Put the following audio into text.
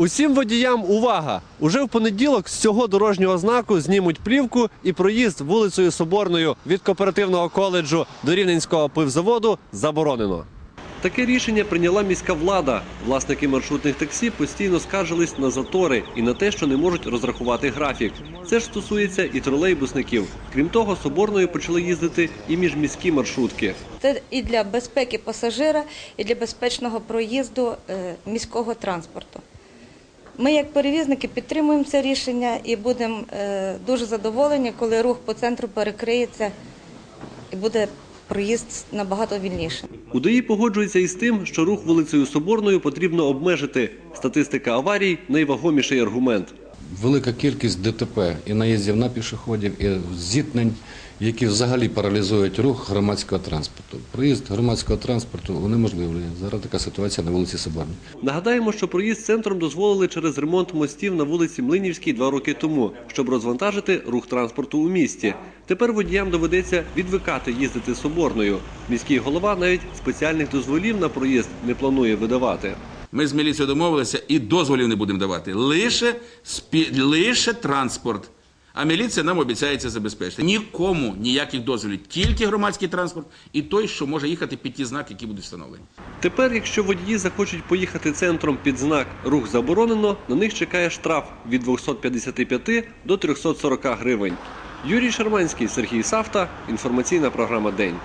Усім водіям увага! Уже в понеділок з цього дорожнього знаку знімуть плівку і проїзд вулицею Соборною від кооперативного коледжу до Рівненського пивзаводу заборонено. Таке рішення прийняла міська влада. Власники маршрутних таксі постійно скаржились на затори і на те, що не можуть розрахувати графік. Це ж стосується і тролейбусників. Крім того, соборною почали їздити і міжміські маршрутки. Це і для безпеки пасажира, і для безпечного проїзду е, міського транспорту. Ми, як перевізники, підтримуємо це рішення і будемо е, дуже задоволені, коли рух по центру перекриється і буде проїзд набагато вільніше. УДАІ погоджується із тим, що рух вулицею Соборною потрібно обмежити. Статистика аварій найвагоміший аргумент. Велика кількість ДТП і наїздів на пішоходів, і зіткнень, які взагалі паралізують рух громадського транспорту. Проїзд громадського транспорту унеможливлює. Зараз така ситуація на вулиці Соборній. Нагадаємо, що проїзд центром дозволили через ремонт мостів на вулиці Млинівській два роки тому, щоб розвантажити рух транспорту у місті. Тепер водіям доведеться відвикати їздити соборною. Міський голова навіть спеціальних дозволів на проїзд не планує видавати. Ми з міліцією домовилися і дозволів не будемо давати. Лише, спі... лише транспорт. А міліція нам обіцяється забезпечити. Нікому ніяких дозволів, тільки громадський транспорт і той, що може їхати під ті знаки, які будуть встановлені. Тепер, якщо водії захочуть поїхати центром під знак Рух заборонено, на них чекає штраф від 255 до 340 гривень. Юрій Шарманський, Сергій Савта. Інформаційна програма День.